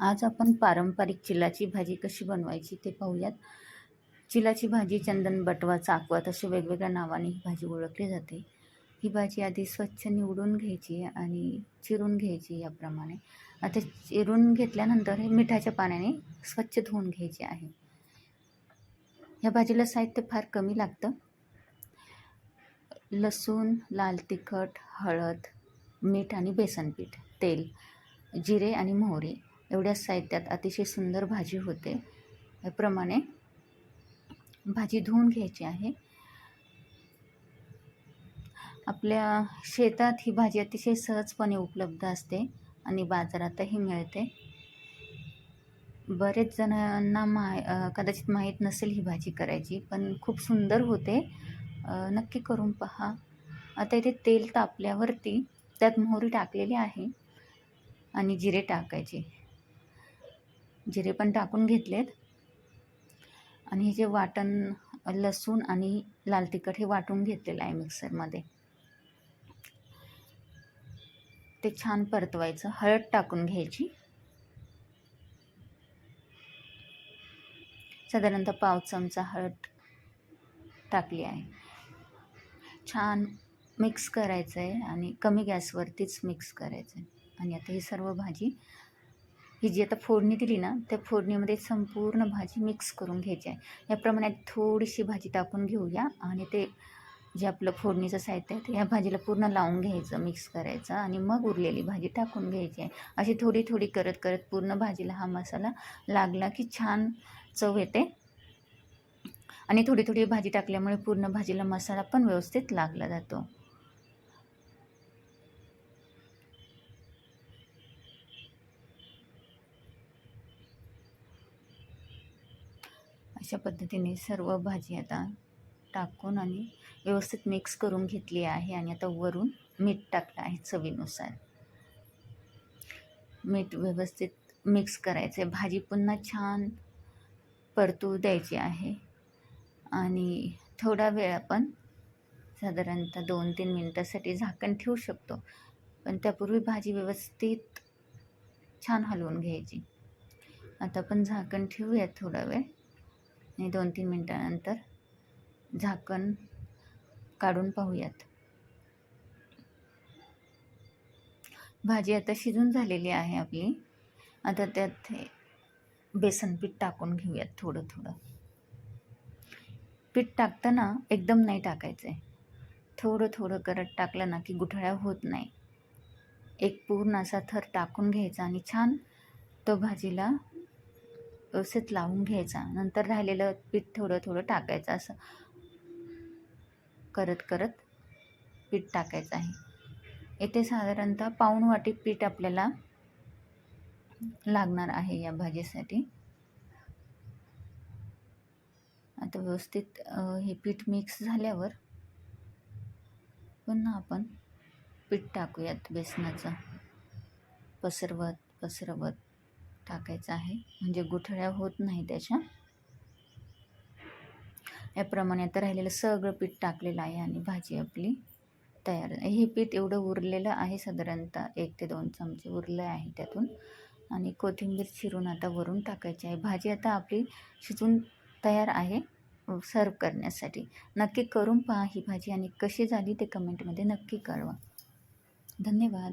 आज आपण पारंपरिक चिलाची भाजी कशी बनवायची ते पाहूयात. चिलाची भाजी चंदन बटवा चाकवत अशा वेगवेगळ्या नावाने ही भाजी ओळखली जाते. ही भाजी आधी स्वच्छ निवडून घ्यायची आणि चिरून घ्यायची याप्रमाणे. आता चिरून घेतल्यानंतर हे मिठाच्या पाण्याने स्वच्छ धुवून घ्यायचे आहे. ह्या भाजीला साहित्य फार कमी लागतं. लसूण लाल तिखट हळद मीठ आणि बेसन पीठ तेल जिरे आणि मोहरी एवढ्या साहित्यात अतिशय सुंदर भाजी होते. याप्रमाणे भाजी धुवून घ्यायची आहे. आपल्या शेतात ही भाजी अतिशय सहजपणे उपलब्ध असते आणि बाजारातही मिळते. बरेच जणांना माय कदाचित माहीत नसेल ही भाजी करायची पण खूप सुंदर होते. नक्की करून पहा. आता इथे तेल तापल्यावरती त्यात मोहरी टाकलेली आहे आणि जिरे टाकायचे. जिरे पण टाकून घेतलेत. आणि हे जे वाटण लसूण आणि लाल तिखट हे वाटून घेतलेलं आहे मिक्सरमध्ये. ते छान परतवायचं. हळद टाकून घ्यायची. साधारणतः पाव चमचा हळद टाकली आहे. छान मिक्स करायचं आहे आणि कमी गॅसवरतीच मिक्स करायचं आहे आणि आता ही सर्व भाजी ही जी आता फोडणी दिली ना त्या फोडणीमध्ये संपूर्ण भाजी मिक्स करून घ्यायची आहे. याप्रमाणे थोडीशी भाजी टाकून घेऊया आणि ते जे आपलं फोडणीचं साहित्य आहे ते या भाजीला पूर्ण लावून घ्यायचं मिक्स करायचं आणि मग उरलेली भाजी टाकून घ्यायची आहे. अशी थोडी थोडी करत करत पूर्ण भाजीला हा मसाला लागला की छान चव येते. आणि थोडी थोडी भाजी टाकल्यामुळे पूर्ण भाजीला मसाला पण व्यवस्थित लागला जातो. अशा पद्धतीने सर्व भाजी आता टाकून आणि व्यवस्थित मिक्स करून घेतली आहे आणि आता वरून मीठ टाकलं आहे चवीनुसार. मीठ व्यवस्थित मिक्स करायचं आहे भाजी पुन्हा छान परतू द्यायची आहे. आणि थोडा वेळ आपण साधारणतः दोन तीन मिनटासाठी झाकण ठेवू शकतो. पण त्यापूर्वी भाजी व्यवस्थित छान हलवून घ्यायची. आता आपण झाकण ठेवूयात थोडा वेळ. आणि दोन तीन मिनटानंतर झाकण काढून पाहूयात. भाजी आता शिजून झालेली आहे आपली. आता त्यात बेसन पीठ टाकून घेऊयात थोडं थोडं. पीठ टाकताना एकदम नाही टाकायचं. आहे थोडं थोडं करत टाकलं ना की गुठळ्या होत नाही. एक पूर्ण असा थर टाकून घ्यायचा आणि छान तो भाजीला व्यवस्थित लावून घ्यायचा. नंतर राहिलेलं पीठ थोडं थोडं टाकायचं. असं करत करत पीठ टाकायचं आहे. येथे साधारणतः पाऊण वाटी पीठ आपल्याला लागणार आहे या भाजीसाठी. आता व्यवस्थित हे पीठ मिक्स झाल्यावर पुन्हा आपण पीठ टाकूयात बेसनाचं. पसरवत पसरवत. टाकायचं आहे. म्हणजे गुठळ्या होत नाही त्याच्या. याप्रमाणे आता राहिलेलं सगळं पीठ टाकलेलं आहे आणि भाजी आपली तयार हे पीठ एवढं उरलेलं आहे साधारणतः एक ते दोन चमचे उरलं आहे त्यातून. आणि कोथिंबीर चिरून आता वरून टाकायची आहे. भाजी आता आपली शिजून तयार आहे सर्व करण्यासाठी. नक्की करून पहा ही भाजी आणि कशी झाली ते कमेंटमध्ये नक्की कळवा. धन्यवाद.